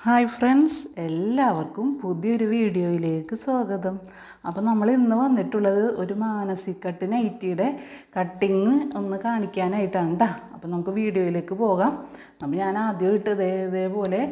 Hi friends എല്ലാവർക്കും പുതിയൊരു വീഡിയോയിലേക്ക് സ്വാഗതം. അപ്പോൾ നമ്മൾ ഇന്ന് വന്നിട്ടുള്ളത് ഒരു മാനസികട്ട് നൈറ്റിയുടെ കട്ടിങ് ഒന്ന് കാണിക്കാനായിട്ടാണ് കേട്ടോ അപ്പോൾ നമുക്ക് വീഡിയോയിലേക്ക് പോകാം. അപ്പോൾ ഞാൻ ആദ്യം ഇതേ ഇതേപോലെ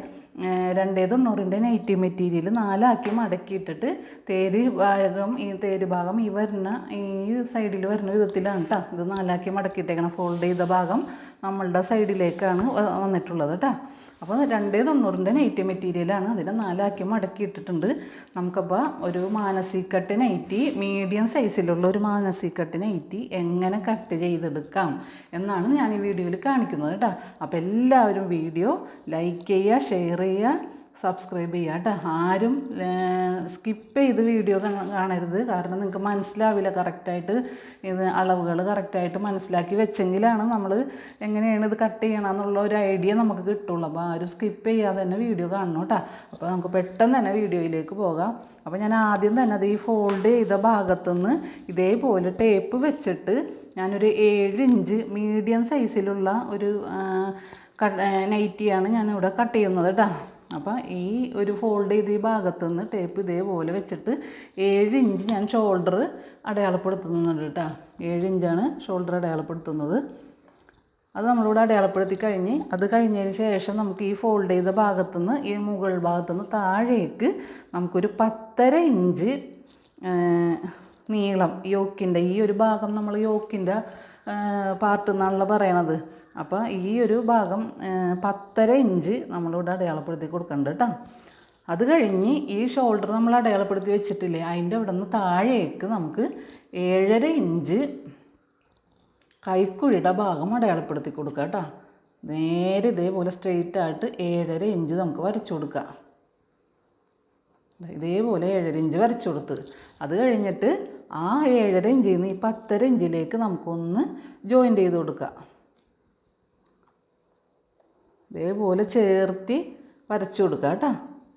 രണ്ടേ തൊണ്ണൂറിന്റെ നൈറ്റി മെറ്റീരിയൽ നാലാക്കി മടക്കിയിട്ടിട്ട് തേര് ഭാഗം ഈ തേര് ഭാഗം ഈ വരുന്ന ഈ സൈഡിൽ വരുന്ന വിധത്തിലാണ് കേട്ടോ ഇത് നാലാക്കി മടക്കിയിട്ടേക്കണം ഫോൾഡ് ചെയ്ത ഭാഗം നമ്മളുടെ സൈഡിലേക്കാണ് വന്നിട്ടുള്ളത് കേട്ടോ അപ്പോൾ രണ്ടേ തൊണ്ണൂറിന്റെ നൈറ്റി മെറ്റീരിയലാണ് അതിനെ നാലാക്കി മടക്കി ഇട്ടിട്ടുണ്ട്. നമുക്കപ്പോൾ ഒരു മാനസികട്ട് നൈറ്റി മീഡിയം സൈസിലുള്ള ഒരു മാനസികട്ട് നൈറ്റി എങ്ങനെ കട്ട് ചെയ്തെടുക്കാം എന്നാണ് ഞാൻ ഈ വീഡിയോയിൽ കാണിക്കുന്നത് കേട്ടോ അപ്പോൾ എല്ലാവരും വീഡിയോ ലൈക്ക് ചെയ്യുക ഷെയർ ചെയ്യുക സബ്സ്ക്രൈബ് ചെയ്യുക കേട്ടോ. ആരും സ്കിപ്പ് ചെയ്ത് വീഡിയോ കാണരുത്. കാരണം നിങ്ങൾക്ക് മനസ്സിലാവില്ല കറക്റ്റായിട്ട് ഇത് അളവുകൾ കറക്റ്റായിട്ട് മനസ്സിലാക്കി വെച്ചെങ്കിലാണ് നമ്മൾ എങ്ങനെയാണ് ഇത് കട്ട് ചെയ്യണം എന്നുള്ള ഒരു ഐഡിയ നമുക്ക് കിട്ടുള്ളൂ. അപ്പോൾ ആരും സ്കിപ്പ് ചെയ്യാതെ തന്നെ വീഡിയോ കാണണം കേട്ടോ. അപ്പോൾ നമുക്ക് പെട്ടെന്ന് തന്നെ വീഡിയോയിലേക്ക് പോകാം. അപ്പോൾ ഞാൻ ആദ്യം തന്നെ അത് ഈ ഫോൾഡ് ചെയ്ത ഭാഗത്തുനിന്ന് ഇതേപോലെ ടേപ്പ് വെച്ചിട്ട് ഞാനൊരു ഏഴ് ഇഞ്ച് മീഡിയം സൈസിലുള്ള ഒരു നൈറ്റിയാണ് ഞാനിവിടെ കട്ട് ചെയ്യുന്നത് കേട്ടോ. അപ്പോൾ ഈ ഒരു ഫോൾഡ് ചെയ്ത് ഈ ഭാഗത്തുനിന്ന് ടേപ്പ് ഇതേപോലെ വെച്ചിട്ട് ഏഴ് ഇഞ്ച് ഞാൻ ഷോൾഡർ അടയാളപ്പെടുത്തുന്നുണ്ട് കേട്ടോ. ഏഴ് ഇഞ്ചാണ് ഷോൾഡർ അടയാളപ്പെടുത്തുന്നത്. അത് നമ്മളിവിടെ അടയാളപ്പെടുത്തി കഴിഞ്ഞ് അത് കഴിഞ്ഞതിന് ശേഷം നമുക്ക് ഈ ഫോൾഡ് ചെയ്ത ഭാഗത്തുനിന്ന് ഈ മുകൾ ഭാഗത്തുനിന്ന് താഴേക്ക് നമുക്കൊരു പത്തര ഇഞ്ച് നീളം യോക്കിന്റെ ഈ ഒരു ഭാഗം നമ്മൾ യോക്കിന്റെ പാർട്ട് എന്നാണല്ലോ പറയണത്. അപ്പോൾ ഈ ഒരു ഭാഗം പത്തര ഇഞ്ച് നമ്മളിവിടെ അടയാളപ്പെടുത്തി കൊടുക്കണ്ട കേട്ടോ അത് കഴിഞ്ഞ് ഈ ഷോൾഡർ നമ്മൾ അടയാളപ്പെടുത്തി വെച്ചിട്ടില്ലേ അതിന്റെ അവിടെ നിന്ന് താഴേക്ക് നമുക്ക് ഏഴര ഇഞ്ച് കൈക്കുഴിയുടെ ഭാഗം അടയാളപ്പെടുത്തി കൊടുക്കുക കേട്ടോ നേരെ ഇതേപോലെ സ്ട്രെയിറ്റ് ആയിട്ട് ഏഴര ഇഞ്ച് നമുക്ക് വരച്ചു കൊടുക്കാം. ഇതേപോലെ ഏഴര ഇഞ്ച് വരച്ചു കൊടുത്ത്. അത് കഴിഞ്ഞിട്ട് ആ ഏഴര ഇഞ്ചിൽ നിന്ന് ഈ പത്തര ഇഞ്ചിലേക്ക് നമുക്കൊന്ന് ജോയിന്റ് ചെയ്ത് കൊടുക്കാം. ഇതേപോലെ ചേർത്തി വരച്ചു കൊടുക്കുക കേട്ടോ.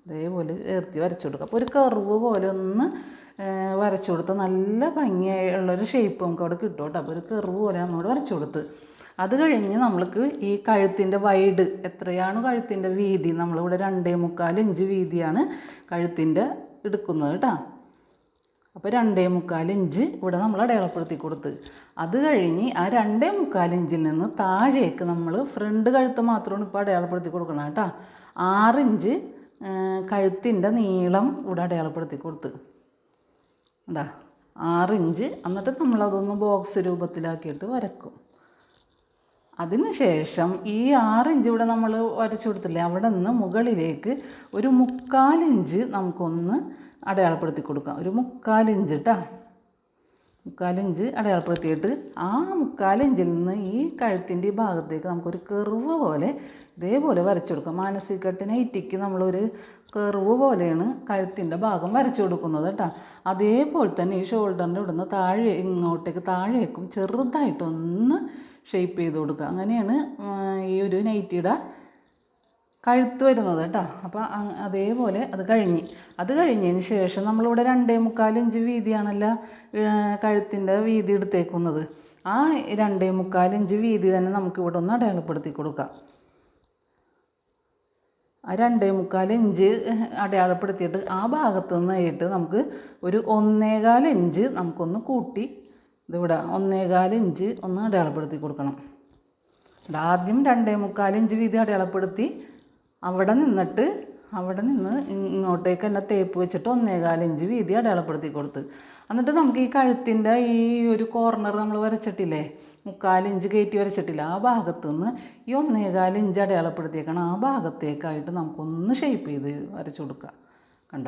ഇതേപോലെ ചേർത്തി വരച്ചു കൊടുക്കുക അപ്പോൾ ഒരു കർവ് പോലെ ഒന്ന് വരച്ചു കൊടുത്താൽ നല്ല ഭംഗിയുള്ളൊരു ഷേപ്പ് നമുക്ക് അവിടെ കിട്ടും കേട്ടോ. അപ്പോൾ ഒരു കർവ് പോലെ നമ്മോട് വരച്ചു കൊടുത്ത്. അത് കഴിഞ്ഞ് നമ്മൾക്ക് ഈ കഴുത്തിന്റെ വൈഡ് എത്രയാണ് കഴുത്തിന്റെ വീതി നമ്മളിവിടെ രണ്ടേ മുക്കാൽ ഇഞ്ച് വീതിയാണ് കഴുത്തിന്റെ എടുക്കുന്നത് കേട്ടോ. അപ്പോൾ രണ്ടേ മുക്കാൽ ഇഞ്ച് ഇവിടെ നമ്മൾ അടയാളപ്പെടുത്തി കൊടുത്ത്. അത് കഴിഞ്ഞ് ആ രണ്ടേ മുക്കാൽ ഇഞ്ചിൽ നിന്ന് താഴേക്ക് നമ്മൾ ഫ്രണ്ട് കഴുത്ത് മാത്രമാണ് ഇപ്പോൾ അടയാളപ്പെടുത്തി കൊടുക്കണം കേട്ടോ. ആറിഞ്ച് കഴുത്തിന്റെ നീളം ഇവിടെ അടയാളപ്പെടുത്തി കൊടുത്ത്. എന്താ ആറിഞ്ച് എന്നിട്ട് നമ്മളതൊന്ന് ബോക്സ് രൂപത്തിലാക്കിയിട്ട് വരക്കും. അതിനുശേഷം ഈ ആറിഞ്ച് ഇവിടെ നമ്മൾ വരച്ചു കൊടുത്തില്ലേ അവിടെ നിന്ന് മുകളിലേക്ക് ഒരു മുക്കാലിഞ്ച് നമുക്കൊന്ന് അടയാളപ്പെടുത്തി കൊടുക്കാം. ഒരു മുക്കാലിഞ്ച് കേട്ടോ മുക്കാലിഞ്ച് അടയാളപ്പെടുത്തിയിട്ട് ആ മുക്കാലിഞ്ചിൽ നിന്ന് ഈ കഴുത്തിന്റെ ഈ ഭാഗത്തേക്ക് നമുക്കൊരു കെർവ് പോലെ ഇതേപോലെ വരച്ചു കൊടുക്കാം. മാനസികട്ടിനെ ഇറ്റിക്ക് നമ്മളൊരു കെർവ് പോലെയാണ് കഴുത്തിന്റെ ഭാഗം വരച്ചു കൊടുക്കുന്നത് കേട്ടോ അതേപോലെ തന്നെ ഈ ഷോൾഡറിന്റെ ഇവിടുന്ന് താഴെ ഇങ്ങോട്ടേക്ക് താഴേക്കും ചെറുതായിട്ടൊന്ന് ഷേപ്പ് ചെയ്ത് കൊടുക്കുക. അങ്ങനെയാണ് ഈ ഒരു നൈറ്റിയുടെ കഴുത്ത് വരുന്നത് കേട്ടോ. അപ്പോൾ അതേപോലെ അത് കഴിഞ്ഞ്. അത് കഴിഞ്ഞതിന് ശേഷം നമ്മളിവിടെ രണ്ടേ മുക്കാൽ ഇഞ്ച് വീതിയാണല്ലോ കഴുത്തിന്റെ വീതി എടുത്തേക്കുന്നത്. ആ രണ്ടേ മുക്കാൽ ഇഞ്ച് വീതി തന്നെ നമുക്ക് ഇവിടെ ഒന്ന് അടയാളപ്പെടുത്തി കൊടുക്കാം. ആ രണ്ടേ മുക്കാൽ ഇഞ്ച് അടയാളപ്പെടുത്തിയിട്ട് ആ ഭാഗത്ത് നിന്നായിട്ട് നമുക്ക് ഒരു ഒന്നേകാൽ ഇഞ്ച് നമുക്കൊന്ന് കൂട്ടി ഇതിവിടെ ഒന്നേകാൽ ഇഞ്ച് ഒന്ന് അടയാളപ്പെടുത്തി കൊടുക്കണം. ആദ്യം രണ്ടേ മുക്കാൽ ഇഞ്ച് വീതി അടയാളപ്പെടുത്തി അവിടെ നിന്നിട്ട് അവിടെ നിന്ന് ഇങ്ങോട്ടേക്ക് തന്നെ തേപ്പ് വെച്ചിട്ട് ഒന്നേകാൽ ഇഞ്ച് വീതി അടയാളപ്പെടുത്തി കൊടുത്ത്. എന്നിട്ട് നമുക്ക് ഈ കഴുത്തിന്റെ ഈ ഒരു കോർണർ നമ്മൾ വരച്ചിട്ടില്ലേ? മുക്കാൽ ഇഞ്ച് കയറ്റി വരച്ചിട്ടില്ല? ആ ഭാഗത്ത് നിന്ന് ഈ ഒന്നേകാൽ ഇഞ്ച് അടയാളപ്പെടുത്തിയേക്കണം. ആ ഭാഗത്തേക്കായിട്ട് നമുക്കൊന്ന് ഷേപ്പ് ചെയ്ത് വരച്ചു കൊടുക്കുക കണ്ട?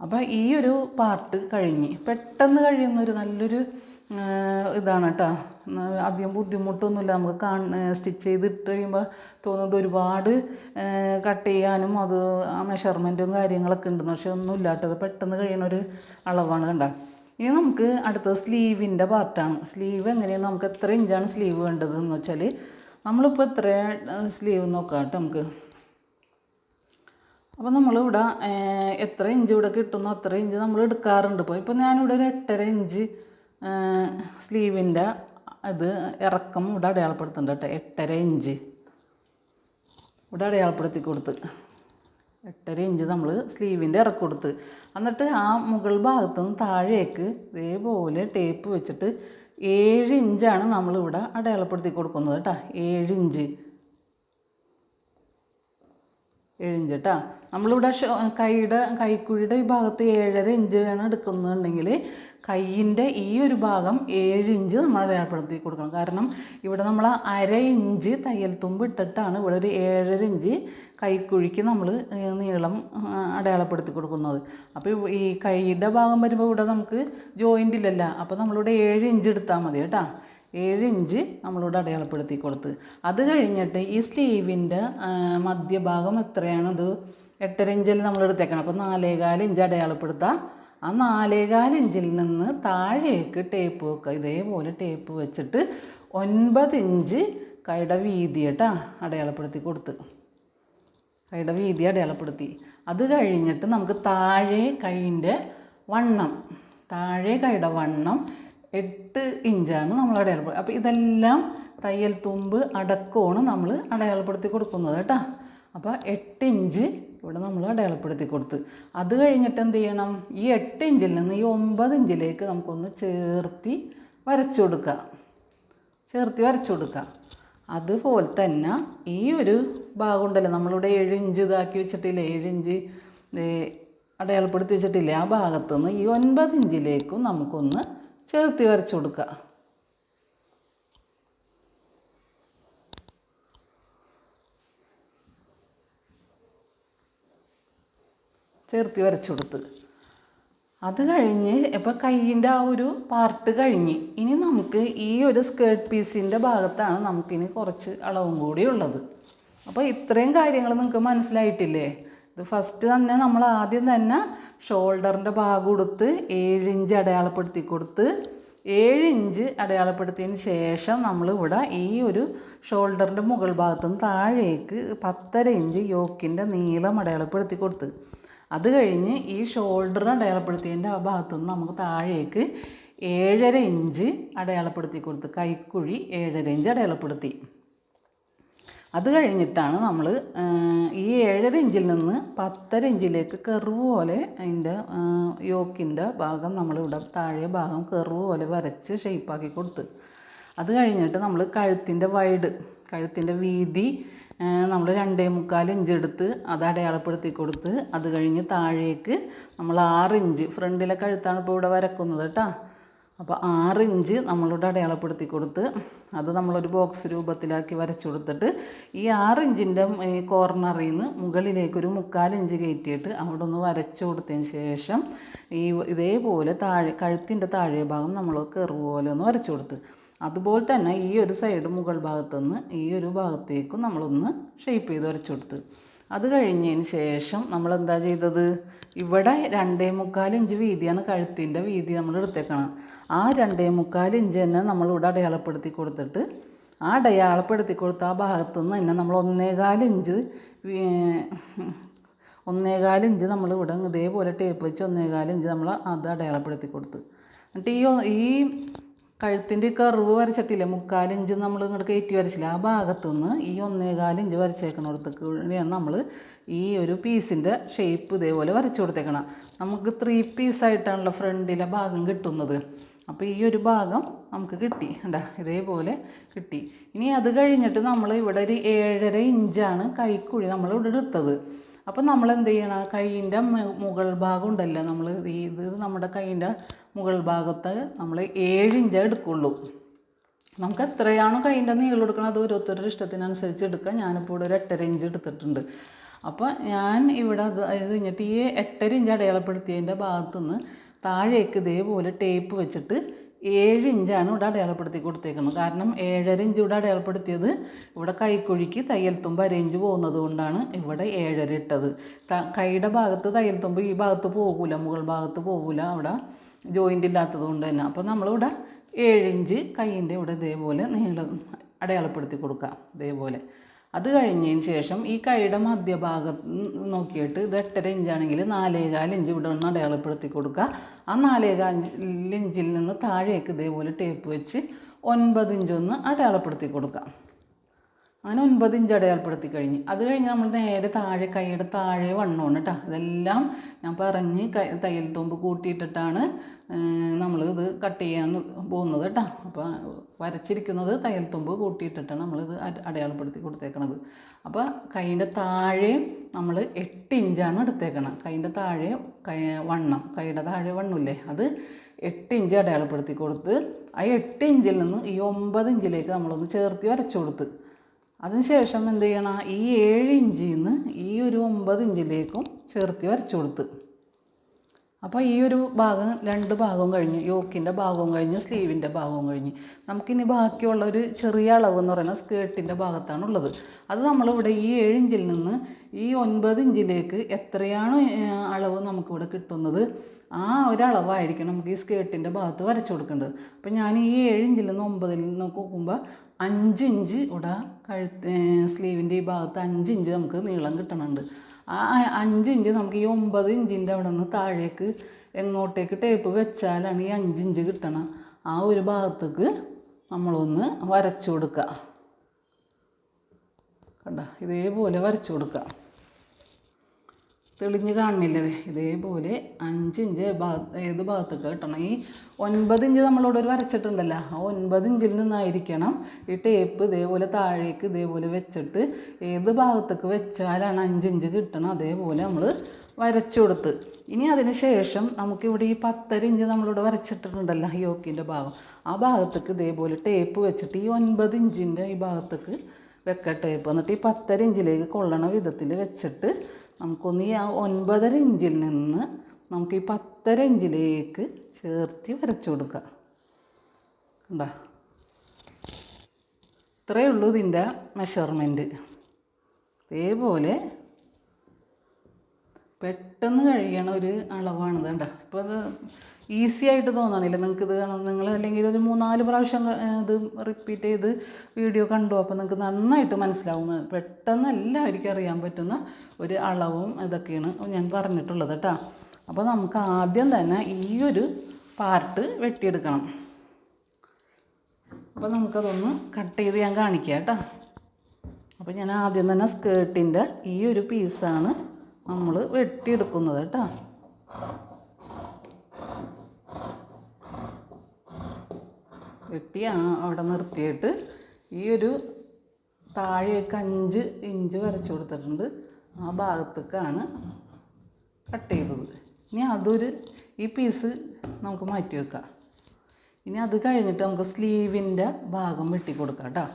അപ്പോൾ ഈ ഒരു പാർട്ട് കഴിഞ്ഞ്. പെട്ടെന്ന് കഴിയുന്ന ഒരു നല്ലൊരു ഇതാണ് കേട്ടോ. അധികം ബുദ്ധിമുട്ടൊന്നുമില്ല. നമുക്ക് കാണ് സ്റ്റിച്ച് ചെയ്തിട്ട് കഴിയുമ്പോൾ തോന്നുന്നത് ഒരുപാട് കട്ട് ചെയ്യാനും അത് ആ മെഷർമെന്റും കാര്യങ്ങളൊക്കെ ഉണ്ട് പക്ഷെ ഒന്നും കേട്ടോ. പെട്ടെന്ന് കഴിയുന്ന ഒരു അളവാണ് കണ്ട. ഇനി നമുക്ക് അടുത്തത് സ്ലീവിന്റെ പാർട്ടാണ് സ്ലീവ് എങ്ങനെയാണ്? നമുക്ക് എത്ര ഇഞ്ചാണ് സ്ലീവ് വേണ്ടത് എന്ന് വെച്ചാൽ നമ്മളിപ്പോൾ എത്ര സ്ലീവ് നോക്കാം കേട്ടോ നമുക്ക്. അപ്പോൾ നമ്മളിവിടെ എത്ര ഇഞ്ച് ഇവിടെ കിട്ടുന്നോ അത്ര ഇഞ്ച് നമ്മൾ എടുക്കാറുണ്ട്. ഇപ്പോൾ ഇപ്പോൾ ഞാനിവിടെ ഒരു എട്ടര ഇഞ്ച് സ്ലീവിന്റെ അത് ഇറക്കം ഇവിടെ അടയാളപ്പെടുത്തുന്നുണ്ട് കേട്ടോ. എട്ടര ഇഞ്ച്. ഇവിടെ അടയാളപ്പെടുത്തി കൊടുത്ത്. എട്ടര ഇഞ്ച് നമ്മൾ സ്ലീവിന്റെ ഇറക്കി കൊടുത്ത്. എന്നിട്ട് ആ മുകൾ ഭാഗത്തു നിന്ന് താഴേക്ക് ഇതേപോലെ ടേപ്പ് വെച്ചിട്ട് ഏഴ് ഇഞ്ചാണ് നമ്മളിവിടെ അടയാളപ്പെടുത്തി കൊടുക്കുന്നത് കേട്ടോ. ഏഴ് ഇഞ്ച്. ഏഴിഞ്ച് കേട്ടോ. നമ്മളിവിടെ കൈയുടെ കൈക്കുഴിയുടെ ഈ ഭാഗത്ത് ഏഴര ഇഞ്ചാണ് എടുക്കുന്നുണ്ടെങ്കിൽ കൈയിന്റെ ഈ ഒരു ഭാഗം ഏഴ് ഇഞ്ച് നമ്മൾ അടയാളപ്പെടുത്തി കൊടുക്കണം. കാരണം ഇവിടെ നമ്മൾ അര ഇഞ്ച് തയ്യൽ തുമ്പ് ഇട്ടിട്ടാണ് ഇവിടെ ഒരു ഏഴര ഇഞ്ച് കൈക്കുഴിക്ക് നമ്മൾ നീളം അടയാളപ്പെടുത്തി കൊടുക്കുന്നത്. അപ്പോൾ ഈ കൈയുടെ ഭാഗം വരുമ്പോൾ ഇവിടെ നമുക്ക് ജോയിന്റ് ഇല്ലല്ലോ. അപ്പോൾ നമ്മളിവിടെ ഏഴ് ഇഞ്ച് എടുത്താൽ മതി കേട്ടോ. ഏഴ് ഇഞ്ച് നമ്മളിവിടെ അടയാളപ്പെടുത്തി കൊടുത്ത്. അത് കഴിഞ്ഞിട്ട് ഈ സ്ലീവിന്റെ മധ്യഭാഗം എത്രയാണത്? എട്ടര ഇഞ്ചിൽ നമ്മൾ എടുത്തേക്കണം അപ്പോൾ നാലേകാൽ ഇഞ്ച് അടയാളപ്പെടുത്താം. ആ നാലേകാൽ ഇഞ്ചിൽ നിന്ന് താഴേക്ക് ടേപ്പ് വെക്കുക ഇതേപോലെ ടേപ്പ് വെച്ചിട്ട് ഒൻപത് ഇഞ്ച് കൈട വീതി കേട്ടാ അടയാളപ്പെടുത്തി കൊടുത്ത്. കൈട വീതി അടയാളപ്പെടുത്തി. അത് കഴിഞ്ഞിട്ട് നമുക്ക് താഴെ കൈയിന്റെ വണ്ണം താഴെ കൈയുടെ വണ്ണം എട്ട് ഇഞ്ചാണ് നമ്മൾ അടയാളപ്പെടുത്തി അപ്പോൾ ഇതെല്ലാം തയ്യൽ തുമ്പ് അടക്കമാണ് നമ്മൾ അടയാളപ്പെടുത്തി കൊടുക്കുന്നത് കേട്ടോ. അപ്പോൾ എട്ട് ഇഞ്ച് ഇവിടെ നമ്മൾ അടയാളപ്പെടുത്തി കൊടുത്ത്. അത് കഴിഞ്ഞിട്ട് എന്ത് ചെയ്യണം? ഈ എട്ട് ഇഞ്ചിൽ നിന്ന് ഈ ഒമ്പത് ഇഞ്ചിലേക്ക് നമുക്കൊന്ന് ചേർത്തി വരച്ചു കൊടുക്കുക ചേർത്തി വരച്ചു കൊടുക്കുക അതുപോലെ തന്നെ ഈ ഒരു ഭാഗം ഉണ്ടല്ലോ നമ്മളിവിടെ ഏഴ് ഇഞ്ച് ഇതാക്കി വെച്ചിട്ടില്ലേ? ഏഴ് ഇഞ്ച് അടയാളപ്പെടുത്തി വെച്ചിട്ടില്ലേ? ആ ഭാഗത്തുനിന്ന് ഈ ഒൻപത് ഇഞ്ചിലേക്കും നമുക്കൊന്ന് ചേർത്തി വരച്ചു കൊടുക്കുക ചേർത്തി വരച്ചു കൊടുത്ത്. അത് കഴിഞ്ഞ് ഇപ്പം കയ്യിന്റെ ആ ഒരു പാർട്ട് കഴിഞ്ഞ്. ഇനി നമുക്ക് ഈ ഒരു സ്കേർട്ട് പീസിന്റെ ഭാഗത്താണ് നമുക്കിനി കുറച്ച് അളവും കൂടി ഉള്ളത്. അപ്പോൾ ഇത്രയും കാര്യങ്ങൾ നിങ്ങൾക്ക് മനസ്സിലായിട്ടില്ലേ? ഇത് ഫസ്റ്റ് തന്നെ നമ്മൾ ആദ്യം തന്നെ ഷോൾഡറിന്റെ ഭാഗം കൊടുത്ത് ഏഴ് ഇഞ്ച് അടയാളപ്പെടുത്തി കൊടുത്ത് ഏഴ് ഇഞ്ച് അടയാളപ്പെടുത്തിയതിന് ശേഷം നമ്മൾ ഇവിടെ ഈ ഒരു ഷോൾഡറിന്റെ മുകൾ ഭാഗത്തുനിന്ന് താഴേക്ക് പത്തര ഇഞ്ച് യോക്കിന്റെ നീളം അടയാളപ്പെടുത്തി കൊടുത്ത്. അത് കഴിഞ്ഞ് ഈ ഷോൾഡർ അടയാളപ്പെടുത്തിയതിന്റെ ആ ഭാഗത്തു നിന്ന് നമുക്ക് താഴേക്ക് ഏഴര ഇഞ്ച് അടയാളപ്പെടുത്തി കൊടുത്ത് കൈക്കുഴി ഏഴര ഇഞ്ച് അടയാളപ്പെടുത്തി. അത് കഴിഞ്ഞിട്ടാണ് നമ്മൾ ഈ ഏഴര ഇഞ്ചിൽ നിന്ന് പത്തര ഇഞ്ചിലേക്ക് കെർവ് പോലെ അതിന്റെ യോക്കിന്റെ ഭാഗം നമ്മളിവിടെ താഴെ ഭാഗം കെർവ് പോലെ വരച്ച് ഷേപ്പാക്കി കൊടുത്ത്. അത് കഴിഞ്ഞിട്ട് നമ്മൾ കഴുത്തിന്റെ വൈഡ് കഴുത്തിന്റെ വീതി നമ്മൾ രണ്ടേ മുക്കാൽ ഇഞ്ച് എടുത്ത് അത് അടയാളപ്പെടുത്തി കൊടുത്ത് അത് കഴിഞ്ഞ് താഴേക്ക് നമ്മൾ ആറ് ഇഞ്ച് ഫ്രണ്ടിലെ കഴുത്താണ് ഇപ്പോൾ ഇവിടെ വരക്കുന്നത് കേട്ടോ. അപ്പോൾ ആറ് ഇഞ്ച് നമ്മളിവിടെ അടയാളപ്പെടുത്തി കൊടുത്ത് അത് നമ്മളൊരു ബോക്സ് രൂപത്തിലാക്കി വരച്ചു കൊടുത്തിട്ട് ഈ ആറ് ഇഞ്ചിന്റെ ഈ കോർണറിൽ നിന്ന് മുകളിലേക്കൊരു മുക്കാൽ ഇഞ്ച് കയറ്റിയിട്ട് അവിടെ ഒന്ന് വരച്ചു കൊടുത്തതിന് ശേഷം ഈ ഇതേപോലെ താഴെ കഴുത്തിന്റെ താഴെ ഭാഗം നമ്മൾ കെറു പോലെ ഒന്ന് വരച്ചു കൊടുത്ത്. അതുപോലെ തന്നെ ഈ ഒരു സൈഡ് മുകൾ ഭാഗത്തുനിന്ന് ഈ ഒരു ഭാഗത്തേക്കും നമ്മളൊന്ന് ഷെയ്പ്പ് ചെയ്ത് വരച്ചു കൊടുത്ത്. അത് കഴിഞ്ഞതിന് ശേഷം നമ്മൾ എന്താ ചെയ്തത്? ഇവിടെ രണ്ടേ മുക്കാൽ ഇഞ്ച് വീതിയാണ് കഴുത്തിന്റെ വീതി നമ്മൾ എടുത്തേക്കണം. ആ രണ്ടേ മുക്കാൽ ഇഞ്ച് തന്നെ നമ്മളിവിടെ അടയാളപ്പെടുത്തി കൊടുത്തിട്ട് ആ അടയാളപ്പെടുത്തി കൊടുത്ത ആ ഭാഗത്തു നിന്ന് തന്നെ നമ്മൾ ഒന്നേകാൽ ഇഞ്ച് ഒന്നേകാൽ ഇഞ്ച് നമ്മൾ ഇവിടെ ഇതേപോലെ ടേപ്പ് വെച്ച് ഒന്നേകാൽ ഇഞ്ച് നമ്മൾ അത് അടയാളപ്പെടുത്തി കൊടുത്ത്. എന്നിട്ട് ഈ ഈ കഴുത്തിന്റെ കർവ് വരച്ചിട്ടില്ലേ? മുക്കാലിഞ്ച് നമ്മൾ ഇങ്ങോട്ട് കയറ്റി വരച്ചില്ല? ആ ഭാഗത്തു നിന്ന് ഈ ഒന്നേകാലിഞ്ച് വരച്ചേക്കണോടത്തേക്ക് നമ്മൾ ഈ ഒരു പീസിന്റെ ഷേപ്പ് ഇതേപോലെ വരച്ചു കൊടുത്തേക്കണം. നമുക്ക് ത്രീ പീസായിട്ടാണല്ലോ ഫ്രണ്ടിലെ ഭാഗം കിട്ടുന്നത്. അപ്പോൾ ഈ ഒരു ഭാഗം നമുക്ക് കിട്ടി. എന്താ ഇതേപോലെ കിട്ടി. ഇനി അത് കഴിഞ്ഞിട്ട് നമ്മൾ ഇവിടെ ഒരു ഏഴര ഇഞ്ചാണ് കൈക്കുഴി നമ്മൾ ഇവിടെ എടുത്തത്. അപ്പം നമ്മൾ എന്ത് ചെയ്യണം കൈയിന്റെ മുകൾ ഭാഗം ഉണ്ടല്ലോ നമ്മൾ ഇത് നമ്മുടെ കൈയിന്റെ മുകൾ ഭാഗത്ത് നമ്മൾ ഏഴ് ഇഞ്ചേ എടുക്കുള്ളൂ. നമുക്ക് എത്രയാണോ കൈയിന്റെ നീളം എടുക്കണം അത് ഓരോരുത്തരുടെ ഇഷ്ടത്തിനനുസരിച്ച് എടുക്കാം. ഞാനിപ്പോൾ ഇവിടെ ഒരു എട്ടര ഇഞ്ച് എടുത്തിട്ടുണ്ട്. അപ്പോൾ ഞാൻ ഇവിടെ ഇത് കഴിഞ്ഞിട്ട് ഈ എട്ടര ഇഞ്ച് അടയാളപ്പെടുത്തിയതിന്റെ ഭാഗത്തുനിന്ന് താഴേക്ക് ഇതേപോലെ ടേപ്പ് വെച്ചിട്ട് ഏഴ് ഇഞ്ചാണ് ഇവിടെ അടയാളപ്പെടുത്തി കൊടുത്തേക്കുന്നത്. കാരണം ഏഴര ഇഞ്ച് ഇവിടെ അടയാളപ്പെടുത്തിയത് ഇവിടെ കൈക്കുഴിക്ക് തയ്യൽ തുമ്പ് ഇഞ്ച് പോകുന്നത് കൊണ്ടാണ് ഇവിടെ ഏഴര ഇട്ടത്. കൈയുടെ ഭാഗത്ത് തയ്യൽ തുമ്പ് ഈ ഭാഗത്ത് പോകൂല മുകൾ ഭാഗത്ത് പോകൂല അവിടെ ജോയിന്റ് ഇല്ലാത്തത് കൊണ്ട് തന്നെ. അപ്പോൾ നമ്മളിവിടെ ഏഴിഞ്ച് കൈയിന്റെ ഇവിടെ ഇതേപോലെ നീളം അടയാളപ്പെടുത്തി കൊടുക്കുക ഇതേപോലെ. അത് കഴിഞ്ഞതിന് ശേഷം ഈ കൈയുടെ മധ്യഭാഗത്ത് നോക്കിയിട്ട് ഇത് എട്ടര ഇഞ്ചാണെങ്കിൽ നാലേകാൽ ഇഞ്ച് ഇവിടെ ഒന്ന് അടയാളപ്പെടുത്തി കൊടുക്കുക. ആ നാലേകാൽ ഇഞ്ചിൽ നിന്ന് താഴേക്ക് ഇതേപോലെ ടേപ്പ് വെച്ച് ഒൻപത് ഇഞ്ചൊന്ന് അടയാളപ്പെടുത്തി കൊടുക്കുക. അങ്ങനെ ഒൻപത് ഇഞ്ച് അടയാളപ്പെടുത്തി കഴിഞ്ഞ്. അത് കഴിഞ്ഞ് നമ്മൾ നേരെ താഴെ കൈയുടെ താഴെ വണ്ണമാണ് കേട്ടോ. അതെല്ലാം ഞാൻ പറഞ്ഞ് കൈ തയ്യൽ തുമ്പ് കൂട്ടിയിട്ടിട്ടാണ് നമ്മൾ ഇത് കട്ട് ചെയ്യാൻ പോകുന്നത് കേട്ടോ. അപ്പോൾ വരച്ചിരിക്കുന്നത് തയ്യൽ തുമ്പ് കൂട്ടിയിട്ടിട്ടാണ് നമ്മളിത് അട- അടയാളപ്പെടുത്തി കൊടുത്തേക്കണത്. അപ്പോൾ കൈന്റെ താഴെ നമ്മൾ എട്ട് ഇഞ്ചാണ് എടുത്തേക്കണം. കൈന്റെ താഴെ കൈ വണ്ണം കൈയുടെ താഴെ വണ്ണമില്ലേ അത് എട്ട് ഇഞ്ച് അടയാളപ്പെടുത്തി കൊടുത്ത് ആ എട്ട് ഇഞ്ചിൽ നിന്ന് ഈ ഒമ്പത് ഇഞ്ചിലേക്ക് നമ്മളൊന്ന് ചേർത്ത് വരച്ചു കൊടുത്ത്. അതിനുശേഷം എന്ത് ചെയ്യണം? ഈ ഏഴ് ഇഞ്ചിൽ നിന്ന് ഈ ഒരു ഒമ്പത് ഇഞ്ചിലേക്കും ചേർത്ത് വരച്ചു കൊടുത്ത്. അപ്പോൾ ഈ ഒരു ഭാഗം രണ്ട് ഭാഗവും കഴിഞ്ഞ് യോക്കിന്റെ ഭാഗവും കഴിഞ്ഞ് സ്ലീവിന്റെ ഭാഗവും കഴിഞ്ഞ് നമുക്കിനി ബാക്കിയുള്ള ഒരു ചെറിയ അളവ് എന്ന് പറയുന്നത് സ്കേർട്ടിന്റെ ഭാഗത്താണുള്ളത് അത് നമ്മളിവിടെ ഈ ഏഴ് ഇഞ്ചിൽ നിന്ന് ഈ ഒൻപത് ഇഞ്ചിലേക്ക് എത്രയാണ് അളവ് നമുക്കിവിടെ കിട്ടുന്നത്? ആ ഒരളവായിരിക്കണം നമുക്ക് ഈ സ്കേർട്ടിന്റെ ഭാഗത്ത് വരച്ചു കൊടുക്കേണ്ടത്. അപ്പം ഞാൻ ഈ ഏഴ് ഇഞ്ചിൽ നിന്ന് ഒമ്പതിൽ നിന്ന് നോക്കുമ്പോൾ അഞ്ച് ഇഞ്ച് ഇവിടെ കഴുത്ത് സ്ലീവിന്റെ ഈ ഭാഗത്ത് അഞ്ച് ഇഞ്ച് നമുക്ക് നീളം കിട്ടണുണ്ട്. ആ അഞ്ച് ഇഞ്ച് നമുക്ക് ഈ ഒമ്പത് ഇഞ്ചിന്റെ അവിടെ നിന്ന് താഴേക്ക് എങ്ങോട്ടേക്ക് ടേപ്പ് വെച്ചാലാണ് ഈ അഞ്ച് ഇഞ്ച് കിട്ടണം. ആ ഒരു ഭാഗത്തേക്ക് നമ്മളൊന്ന് വരച്ചു കൊടുക്കുക കണ്ട ഇതേപോലെ വരച്ചു കൊടുക്കുക തെളിഞ്ഞ് കാണുന്നില്ലേ ഇതേപോലെ അഞ്ച് ഇഞ്ച് ഭാഗത്ത് ഏത് ഭാഗത്തേക്ക് കിട്ടണം? ഈ ഒൻപത് ഇഞ്ച് നമ്മളോട് ഒരു വരച്ചിട്ടുണ്ടല്ലോ. ആ ഒൻപത് ഇഞ്ചിൽ നിന്നായിരിക്കണം ഈ ടേപ്പ് ഇതേപോലെ താഴേക്ക് ഇതേപോലെ വെച്ചിട്ട് ഏത് ഭാഗത്തേക്ക് വെച്ചാലാണ് അഞ്ച് ഇഞ്ച് കിട്ടണം അതേപോലെ നമ്മൾ വരച്ചു കൊടുത്ത്. ഇനി അതിന് ശേഷം നമുക്കിവിടെ ഈ പത്തര ഇഞ്ച് നമ്മളിവിടെ വരച്ചിട്ടുണ്ടല്ലോ യോക്കിന്റെ ഭാഗം. ആ ഭാഗത്തേക്ക് ഇതേപോലെ ടേപ്പ് വെച്ചിട്ട് ഈ ഒൻപത് ഇഞ്ചിന്റെ ഈ ഭാഗത്തേക്ക് വെക്ക ടേപ്പ് എന്നിട്ട് ഈ പത്തര ഇഞ്ചിലേക്ക് കൊള്ളണ വിധത്തിൽ വെച്ചിട്ട് നമുക്കൊന്ന് ഈ ഒൻപതര ഇഞ്ചിൽ നിന്ന് നമുക്ക് ഈ പത്തര ഇഞ്ചിലേക്ക് ചേർത്തി വരച്ചു കൊടുക്കാം കണ്ടാ? ഇത്രയേ ഉള്ളൂ ഇതിന്റെ മെഷർമെന്റ് ഇതേപോലെ പെട്ടെന്ന് കഴിയണ ഒരു അളവാണ് ഇത് കണ്ട? ഇപ്പോൾ അത് ഈസി ആയിട്ട് തോന്നണില്ല. നിങ്ങൾക്ക് ഇത് കാണാം നിങ്ങൾ അല്ലെങ്കിൽ ഒരു മൂന്നാൽ പ്രാവശ്യം ഇത് റിപ്പീറ്റ് ചെയ്ത് വീഡിയോ കണ്ടു. അപ്പോൾ നിങ്ങൾക്ക് നന്നായിട്ട് മനസ്സിലാവും. പെട്ടെന്ന് എല്ലാവർക്കും അറിയാൻ പറ്റുന്ന ഒരു അളവും ഇതൊക്കെയാണ് ഞാൻ പറഞ്ഞിട്ടുള്ളത് കേട്ടോ. അപ്പോൾ നമുക്ക് ആദ്യം തന്നെ ഈ ഒരു പാർട്ട് വെട്ടിയെടുക്കണം. അപ്പോൾ നമുക്കതൊന്ന് കട്ട് ചെയ്ത് ഞാൻ കാണിക്കാം കേട്ടോ. അപ്പോൾ ഞാൻ ആദ്യം തന്നെ സ്കേർട്ടിന്റെ ഈ ഒരു പീസാണ് നമ്മൾ വെട്ടിയെടുക്കുന്നത് കേട്ടോ. വെട്ടി അവിടെ നിർത്തിയിട്ട് ഈ ഒരു താഴേക്ക് അഞ്ച് ഇഞ്ച് വരച്ചു കൊടുത്തിട്ടുണ്ട്. ആ ഭാഗത്തേക്കാണ് കട്ട് ചെയ്തത്. ഇനി അതൊരു ഈ പീസ് നമുക്ക് മാറ്റി വെക്കാം. ഇനി അത് കഴിഞ്ഞിട്ട് നമുക്ക് സ്ലീവിന്റെ ഭാഗം വെട്ടി കൊടുക്കാം കേട്ടോ.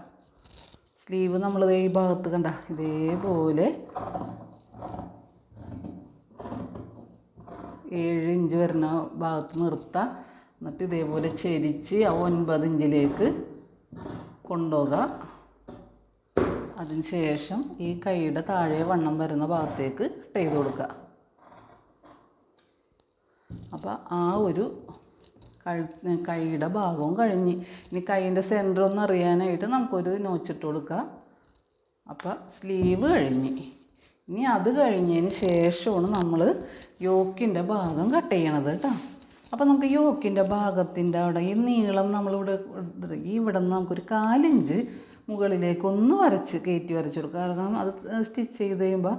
സ്ലീവ് നമ്മൾ ഈ ഭാഗത്ത് കണ്ട ഇതേപോലെ ഏഴ് ഇഞ്ച് വരുന്ന ഭാഗത്ത് നിർത്താം. എന്നിട്ട് ഇതേപോലെ ചെരിച്ച് ആ ഒൻപത് ഇഞ്ചിലേക്ക് കൊണ്ടുപോകുക അതിന് ശേഷം ഈ കൈയുടെ താഴെ വണ്ണം വരുന്ന ഭാഗത്തേക്ക് കട്ട് ചെയ്ത് കൊടുക്കുക അപ്പോൾ ആ ഒരു കഴു കൈയുടെ ഭാഗവും കഴിഞ്ഞ്. ഇനി കൈന്റെ സെന്റർ ഒന്ന് അറിയാനായിട്ട് നമുക്കൊരു നോച്ചിട്ട് കൊടുക്കുക അപ്പോൾ സ്ലീവ് കഴിഞ്ഞ്. ഇനി അത് കഴിഞ്ഞതിന് ശേഷമാണ് നമ്മൾ യോക്കിന്റെ ഭാഗം കട്ട് ചെയ്യണത് കേട്ടോ അപ്പോൾ നമുക്ക് യോക്കിന്റെ ഭാഗത്തിന്റെ അവിടെ ഈ നീളം നമ്മളിവിടെ ഇവിടെ നിന്ന് നമുക്കൊരു കാലിഞ്ച് മുകളിലേക്ക് ഒന്ന് വരച്ച് കയറ്റി വരച്ച് കൊടുക്കുക കാരണം അത് സ്റ്റിച്ച് ചെയ്ത് കഴിയുമ്പോൾ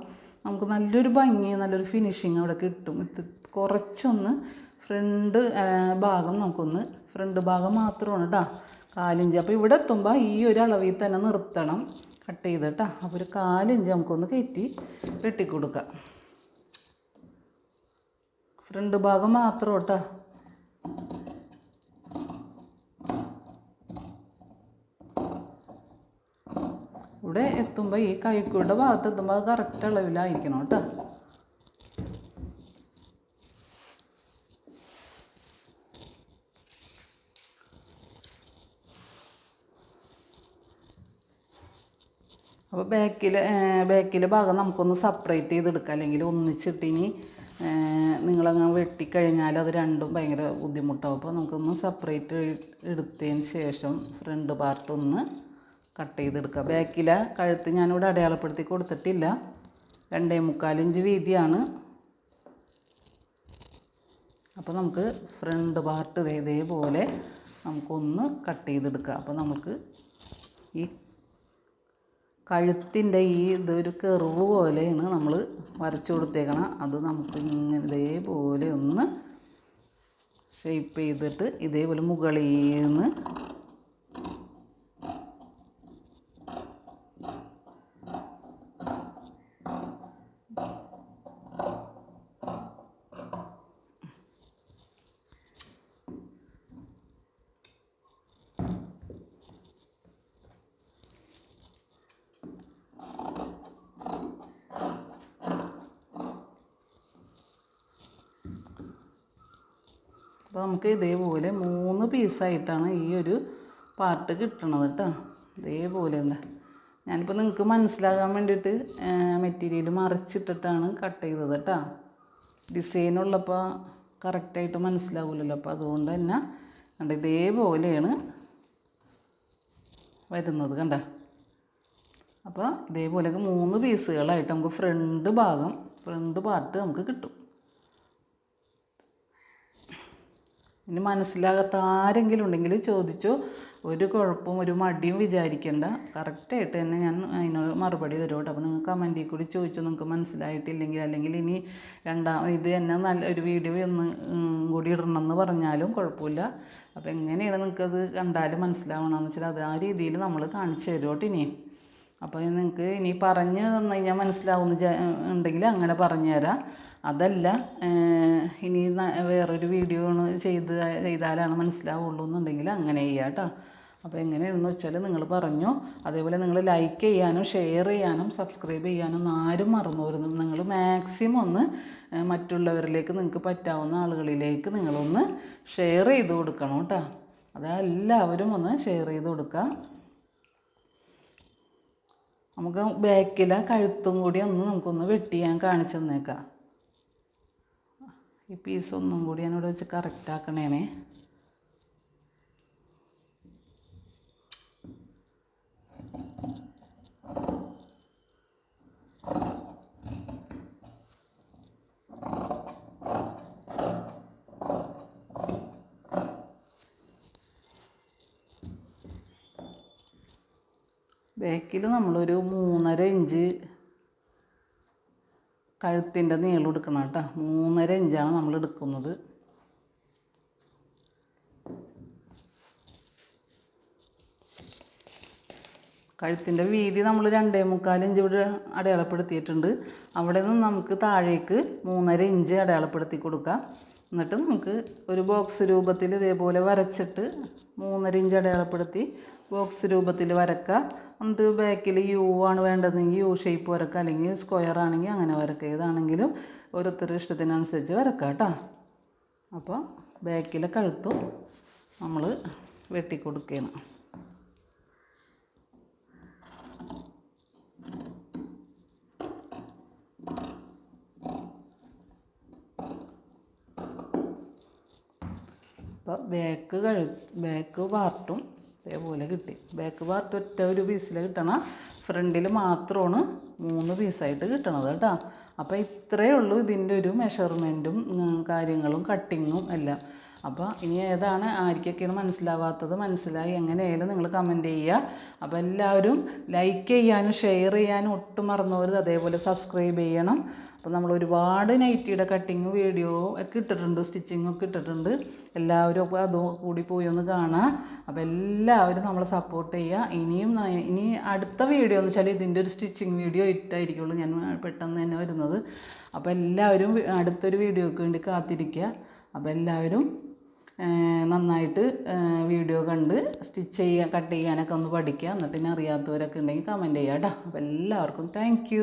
നമുക്ക് നല്ലൊരു ഭംഗി നല്ലൊരു ഫിനിഷിങ് അവിടെ കിട്ടും. കുറച്ചൊന്ന് ഫ്രണ്ട് ഭാഗം നമുക്കൊന്ന് ഫ്രണ്ട് ഭാഗം മാത്രമാണ് കേട്ടോ കാലിഞ്ച്. അപ്പോൾ ഇവിടെ എത്തുമ്പോൾ ഈ ഒരു അളവിൽ തന്നെ നിർത്തണം. കട്ട് ചെയ്ത് കേട്ടോ അപ്പോൾ ഒരു കാലിഞ്ച് നമുക്കൊന്ന് കയറ്റി വെട്ടിക്കൊടുക്കാം. ഫ്രണ്ട് ഭാഗം മാത്രം കേട്ടോ ഇവിടെ എത്തുമ്പോൾ ഈ കൈക്കൂടെ ഭാഗത്ത് എത്തുമ്പോൾ അത് കറക്റ്റ് അളവിലായിരിക്കണം കേട്ടോ അപ്പോൾ ബാക്കിൽ ബാക്കിലെ ഭാഗം നമുക്കൊന്ന് സെപ്പറേറ്റ് ചെയ്തെടുക്കാം. അല്ലെങ്കിൽ ഒന്നിച്ചിട്ടിനി നിങ്ങളങ്ങ് വെട്ടിക്കഴിഞ്ഞാൽ അത് രണ്ടും ഭയങ്കര ബുദ്ധിമുട്ടാവും. അപ്പോൾ നമുക്കൊന്ന് സെപ്പറേറ്റ് എടുത്തതിന് ശേഷം ഫ്രണ്ട് പാർട്ട് ഒന്ന് കട്ട് ചെയ്തെടുക്കുക ബാക്കിലെ കഴുത്ത് ഞാനിവിടെ അടയാളപ്പെടുത്തി കൊടുത്തിട്ടില്ല. രണ്ടേ മുക്കാലിഞ്ച് വീതിയാണ്. അപ്പോൾ നമുക്ക് ഫ്രണ്ട് പാർട്ട് ഇതേപോലെ നമുക്കൊന്ന് കട്ട് ചെയ്തെടുക്കുക അപ്പോൾ നമുക്ക് ഈ കഴുത്തിന്റെ ഈ ഇതൊരു കെറിവ് പോലെയാണ് നമ്മൾ വരച്ചു കൊടുത്തേക്കണം. അത് നമുക്ക് ഇങ്ങനെ ഇതേപോലെ ഒന്ന് ഷേപ്പ് ചെയ്തിട്ട് ഇതേപോലെ മുകളിൽ നിന്ന് അപ്പോൾ നമുക്ക് ഇതേപോലെ മൂന്ന് പീസായിട്ടാണ് ഈ ഒരു പാർട്ട് കിട്ടണത് കേട്ടോ. ഇതേപോലെ എന്താ ഞാനിപ്പോൾ നിങ്ങൾക്ക് മനസ്സിലാകാൻ വേണ്ടിയിട്ട് മെറ്റീരിയൽ മറിച്ചിട്ടിട്ടാണ് കട്ട് ചെയ്തത് കേട്ടോ. ഡിസൈനുള്ളപ്പോൾ കറക്റ്റായിട്ട് മനസ്സിലാവില്ലല്ലോ അപ്പോൾ അതുകൊണ്ട് തന്നെ കണ്ട ഇതേപോലെയാണ് വരുന്നത് കണ്ട. അപ്പോൾ ഇതേപോലെയൊക്കെ മൂന്ന് പീസുകളായിട്ട് നമുക്ക് ഫ്രണ്ട് ഭാഗം ഫ്രണ്ട് പാർട്ട് നമുക്ക് കിട്ടും. ഇനി മനസ്സിലാകാത്ത ആരെങ്കിലും ഉണ്ടെങ്കിൽ ചോദിച്ചു. ഒരു കുഴപ്പവും ഒരു മടിയും വിചാരിക്കേണ്ട. കറക്റ്റായിട്ട് തന്നെ ഞാൻ അതിനോട് മറുപടി തരും കേട്ടോ അപ്പോൾ നിങ്ങൾ കമന്റിൽ കൂടി ചോദിച്ചു. നിങ്ങൾക്ക് മനസ്സിലായിട്ടില്ലെങ്കിൽ അല്ലെങ്കിൽ ഇനി രണ്ടാം ഇത് തന്നെ നല്ല ഒരു വീഡിയോ ഒന്ന് കൂടി ഇടണം എന്ന് പറഞ്ഞാലും കുഴപ്പമില്ല. അപ്പോൾ എങ്ങനെയാണ് നിങ്ങൾക്കത് കണ്ടാലും മനസ്സിലാവണമെന്ന് വെച്ചാൽ അത് ആ രീതിയിൽ നമ്മൾ കാണിച്ചു തരും കേട്ടോ ഇനി. അപ്പോൾ നിങ്ങൾക്ക് ഇനി പറഞ്ഞ് തന്നു കഴിഞ്ഞാൽ മനസ്സിലാവുന്ന ഉണ്ടെങ്കിൽ അങ്ങനെ പറഞ്ഞു തരാം അതല്ല ഇനി വേറൊരു വീഡിയോ ചെയ്ത് ചെയ്താലാണ് മനസ്സിലാവുള്ളൂ എന്നുണ്ടെങ്കിൽ അങ്ങനെ ചെയ്യാം കേട്ടോ. അപ്പോൾ എങ്ങനെയാണെന്ന് വെച്ചാൽ നിങ്ങൾ പറഞ്ഞു അതേപോലെ നിങ്ങൾ ലൈക്ക് ചെയ്യാനും ഷെയർ ചെയ്യാനും സബ്സ്ക്രൈബ് ചെയ്യാനും ആരും മറന്നു വരുന്നു നിങ്ങൾ മാക്സിമം ഒന്ന് മറ്റുള്ളവരിലേക്ക് നിങ്ങൾക്ക് പറ്റാവുന്ന ആളുകളിലേക്ക് നിങ്ങളൊന്ന് ഷെയർ ചെയ്ത് കൊടുക്കണം കേട്ടോ. അതെല്ലാവരും ഒന്ന് ഷെയർ ചെയ്ത് കൊടുക്കുക. നമുക്ക് ബാക്കിലെ കഴുത്തും കൂടി ഒന്ന് നമുക്കൊന്ന് വെട്ടി ഞാൻ കാണിച്ചു തന്നേക്കാം. ഈ പീസ് ഒന്നും കൂടി ഞാനിവിടെ വെച്ച് കറക്റ്റ് ആക്കണേനെ. ബാക്കിൽ നമ്മളൊരു മൂന്നര ഇഞ്ച് കഴുത്തിന്റെ നീളം എടുക്കണം കേട്ടോ. മൂന്നര ഇഞ്ചാണ് നമ്മൾ എടുക്കുന്നത്. കഴുത്തിന്റെ വീതി നമ്മൾ രണ്ടേ മുക്കാൽ ഇഞ്ച് ഇവിടെ അടയാളപ്പെടുത്തിയിട്ടുണ്ട്. അവിടെ നിന്ന് നമുക്ക് താഴേക്ക് മൂന്നര ഇഞ്ച് അടയാളപ്പെടുത്തി കൊടുക്കാം. എന്നിട്ട് നമുക്ക് ഒരു ബോക്സ് രൂപത്തിൽ ഇതേപോലെ വരച്ചിട്ട് മൂന്നര ഇഞ്ച് അടയാളപ്പെടുത്തി ബോക്സ് രൂപത്തിൽ വരക്കുക. എന്നിട്ട് ബാക്കിൽ യു ആണ് വേണ്ടതെങ്കിൽ യു ഷേപ്പ് വരക്കുക. അല്ലെങ്കിൽ സ്ക്വയർ ആണെങ്കിൽ അങ്ങനെ വരക്കുക. ഏതാണെങ്കിലും ഓരോരുത്തരുടെ ഇഷ്ടത്തിനനുസരിച്ച് വരക്കുക കേട്ടോ. അപ്പോൾ ബാക്കിലെ കഴുത്തും നമ്മൾ വെട്ടിക്കൊടുക്കുകയാണ്. അപ്പോൾ ബാക്ക് കഴു ബാക്ക് പാർട്ടും ഇതേപോലെ കിട്ടി. ബാക്ക് പാർട്ട് ഒറ്റ ഒരു പീസിൽ കിട്ടണം. ഫ്രണ്ടിൽ മാത്രമാണ് മൂന്ന് പീസായിട്ട് കിട്ടണത് കേട്ടോ. അപ്പോൾ ഇത്രയേ ഉള്ളൂ ഇതിന്റെ ഒരു മെഷർമെന്റും കാര്യങ്ങളും കട്ടിങ്ങും എല്ലാം. അപ്പോൾ ഇനി ഏതാണ് ആർക്കൊക്കെയാണ് മനസ്സിലാവാത്തത് മനസ്സിലായി എങ്ങനെയായാലും നിങ്ങൾ കമന്റ് ചെയ്യുക. അപ്പോൾ എല്ലാവരും ലൈക്ക് ചെയ്യാനും ഷെയർ ചെയ്യാനും ഒട്ടും മറന്നു അതേപോലെ സബ്സ്ക്രൈബ് ചെയ്യണം. അപ്പോൾ നമ്മൾ ഒരുപാട് നൈറ്റിയുടെ കട്ടിങ് വീഡിയോ ഒക്കെ ഇട്ടിട്ടുണ്ട് സ്റ്റിച്ചിങ് ഒക്കെ ഇട്ടിട്ടുണ്ട്. എല്ലാവരും അപ്പോൾ അതും കൂടി പോയി ഒന്ന് കാണാം. അപ്പോൾ എല്ലാവരും നമ്മളെ സപ്പോർട്ട് ചെയ്യുക. ഇനിയും ഇനി അടുത്ത വീഡിയോ എന്ന് വെച്ചാൽ ഇതിന്റെ ഒരു സ്റ്റിച്ചിങ് വീഡിയോ ഇട്ടായിരിക്കുള്ളൂ ഞാൻ പെട്ടെന്ന് തന്നെ വരുന്നത്. അപ്പോൾ എല്ലാവരും അടുത്തൊരു വീഡിയോക്ക് വേണ്ടി കാത്തിരിക്കുക. അപ്പോൾ എല്ലാവരും നന്നായിട്ട് വീഡിയോ കണ്ട് സ്റ്റിച്ച് ചെയ്യുക കട്ട് ചെയ്യാനൊക്കെ ഒന്ന് പഠിക്കുക. എന്നിട്ട് പിന്നെ അറിയാത്തവരൊക്കെ ഉണ്ടെങ്കിൽ കമന്റ് ചെയ്യാം കേട്ടോ അപ്പോൾ എല്ലാവർക്കും താങ്ക്